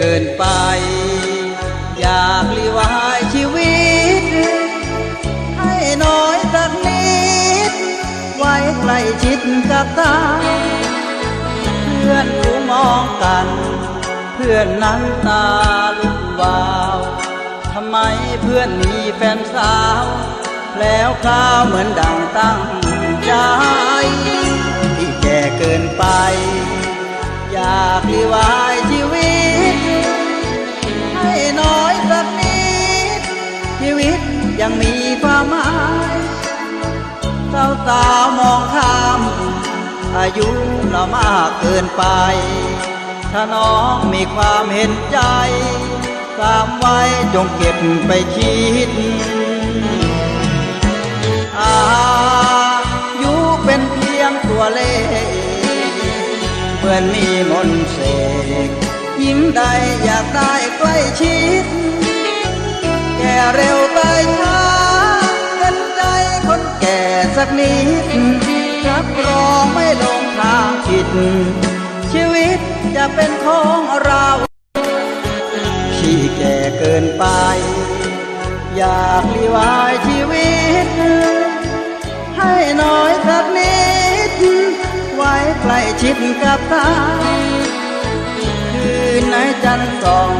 กินไป อยากลีวายชีวิต ให้น้อยสักนิด ไว้ใกล้ชิดกับตา เพื่อนผูมองกัน เพื่อนนั้นตาลุกวาวทำไมเพื่อนมีแฟนสาว แล้วข้าวเหมือนดังตั้งใจที่แก่เกินไป อยากรีวา มีความหมายสาวสาวมองข้าม อายุเรามากเกินไป ถ้าน้องมีความเห็นใจสามไว้จงเก็บไปคิดอายุเป็นเพียงตัวเลขเหมือนมีมนต์เสกยิ้มได้อยากได้ใกล้ชิด นิดรับรองไม่ลงทางผิด ชีวิตจะเป็นของเราที่แก่เกินไป อยากลีวายชีวิต ให้น้อยสักนิด ไว้ใกล้ชิดกับตาคืนไหนจันทร์ส่อง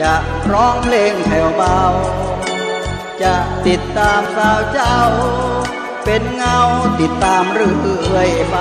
จะร้องเพลงแผ่วเบาจะติดตามสาวเจ้า เป็นเงาติดตามเรื่อยไป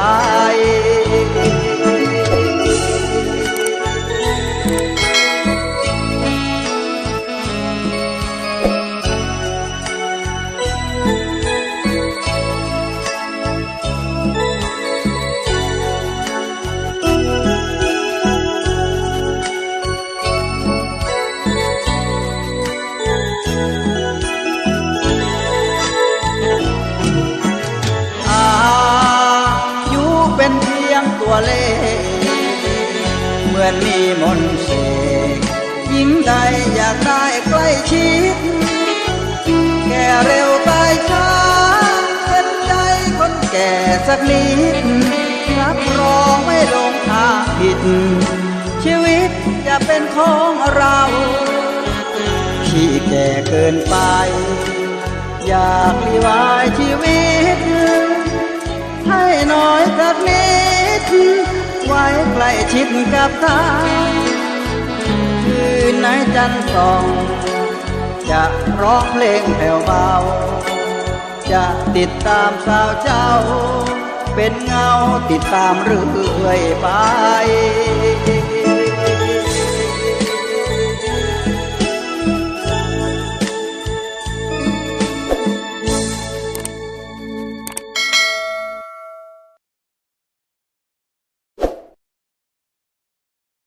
ตัวเลขเหมือนมีมนต์เสกยิ้มได้อยากได้ใกล้ชิดแก่เร็วตายช้าเห็นใจคนแก่สักนิดรับรองไม่ลงทางผิด ชีวิตจะเป็นของเราที่แก่เกินไป อยากลีวายชีวิต ให้น้อยสักนิด ไว้ใกล้ชิดกับตาคืนไหนจันทร์ส่อง จะร้องเพลงแผ่วเบา จะติดตามสาวเจ้า เป็นเงาติดตามเรื่อยไป